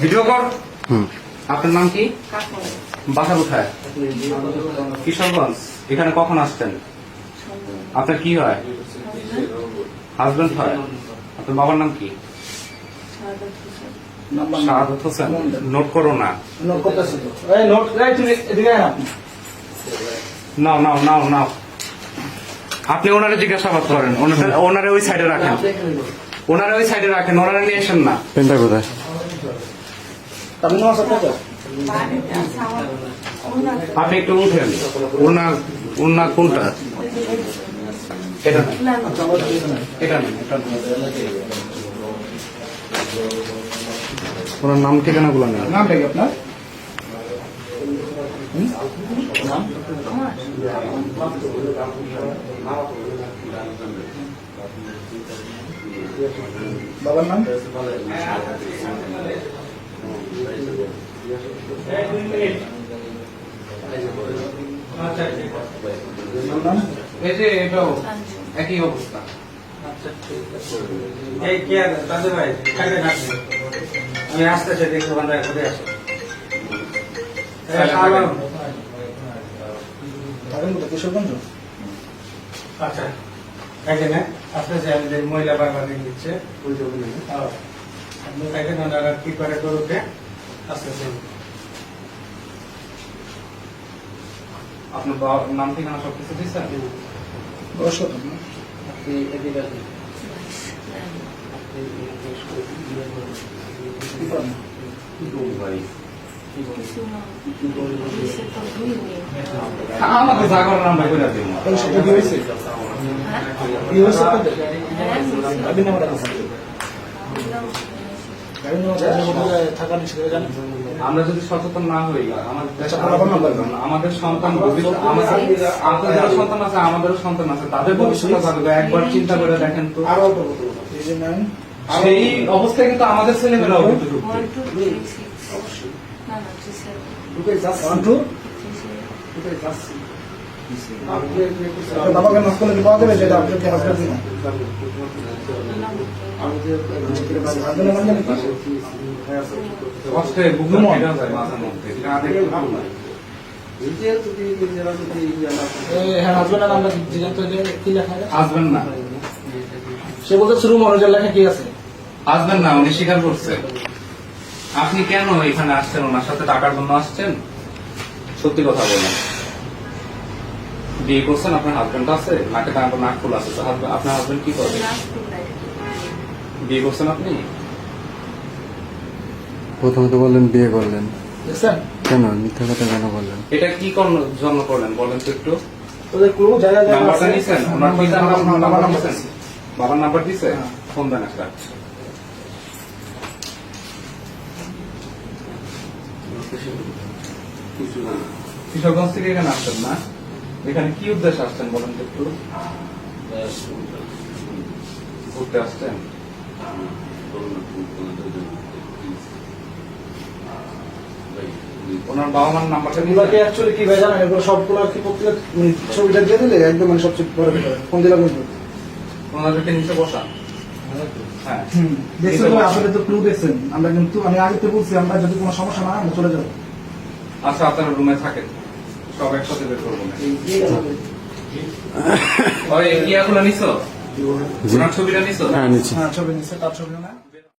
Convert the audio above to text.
Video কর। হুম। আপনার নাম কি? বাসা কোথায়? কিশোরগঞ্জ। এখানে কখন আসছেন? আপনার কি হয়? হাজবেন্ড হয়? আপনার বাবার নাম কি? শাহাদত হোসেন। নোট করো না। নোট করতেছি তো। এই নোট এই তুমি এদিকে আয় না আপনি। নাও নাও নাও নাও। আপনি ওনারে জিজ্ঞাসাবাদ করেন। ওনারে- ওনারে ওই সাইডে রাখেন। ওনারে ওই সাইডে রাখেন। ওনারে নিয়ে আসেন না। পেনটা কোথায়? আপনি নামাজ আপনি একটু উঠেন। ওনা ওনা কোনটা? এটা না। না না না। ওনার নাম ঠিকানা গুলো নেই নামটা কি আপনার আমার বাবার নাম? নাম এই যে এটাও একই অবস্থা এই কে দাদু ভাই এখানে রাখবেন আমি আসতেছি দেখতে বান্ধব ঘুরে আসো কিশোরগঞ্জ? আচ্ছা। আসতেছে আমি যে মহিলা বারবার দিচ্ছে হ্যাঁ। আপনি এখানে ওনারা কি করে গরুকে আসতেছে আপনার বাবার নাম ঠিকানা সব কিছু দিচ্ছেন বয়স কত আপনার? কি করেন? কিছু না। সে তো দুই নেই। আমাকে জাগরের নামটা করে দিন আমরা যদি সচেতন না হই আমাদের আচ্ছা। আমাদের সন্তান ভবিষ্যৎ আমাদের সন্তান আছে আমাদেরও সন্তান আছে তাদের ভবিষ্যৎ থাকবে একবার চিন্তা করে দেখেন তো। সেই অবস্থায় কিন্তু আমাদের ছেলেমেয়েরাও কিন্তু ঢুকবে বাবাকে করলে পাওয়া যাবে যেটা হাসপাতাল? কষ্টে বুকে যায় মাঝে মধ্যে ভালো না। সে বলতে শুরু মনোজের লেখা কি আছে আসবেন না উনি স্বীকার করছে। আপনি কেন এখানে আসছেন? ওনার সাথে টাকার জন্য আসছেন? সত্যি কথা বলেন। বিয়ে করছেন আপনার হাজবেন্ড আছে? নাকে টাকা নাক ফুল আছে আপনার হাজবেন্ড কি করে বিয়ে করছেন আপনি? প্রথমে তো বললেন বিয়ে করলেন। কেন? মিথ্যা কথা কেন বললেন? এটা কি জন্য করলেন? বলেন তো একটু। ওদের ক্লু জায়গা জায়গা নাম্বারটা ওনার পিতার নাম্বার নাম্বার নিছেন? বাবার নাম্বার দিছে? হ্যাঁ। ফোন দেন একটা। কিশোরগঞ্জ থেকে এখানে আসছেন না? এখানে কি উদ্দেশ্যে আসছেন বলেন তো একটু? ঘুরতে আসছেন? ওনার বাবা মার নাম্বারটা এগুলোকে দিলেন অ্যাকচুয়ালি কি ভাই জানেন? এগুলো সবগুলো কি প্রত্যেক ছবিটা দিয়ে দিলে একদম মানে সবচেয়ে বড় ফোন দিলাম বুঝব ওনাদেরকে নিচে বসা দেখছেন তো আসলে তো ক্লু দেখছেন। আমরা কিন্তু আমি আগে তো বলছি আমরা যদি কোনো সমস্যা না আমরা চলে যাব। আচ্ছা আপনারা রুমে থাকেন। সব একসাথে বের করব না ওই কি এখন নিছো? ছবিটা নিছো? হ্যাঁ নিচ্ছি। হ্যাঁ ছবি নিচ্ছে তার ছবি না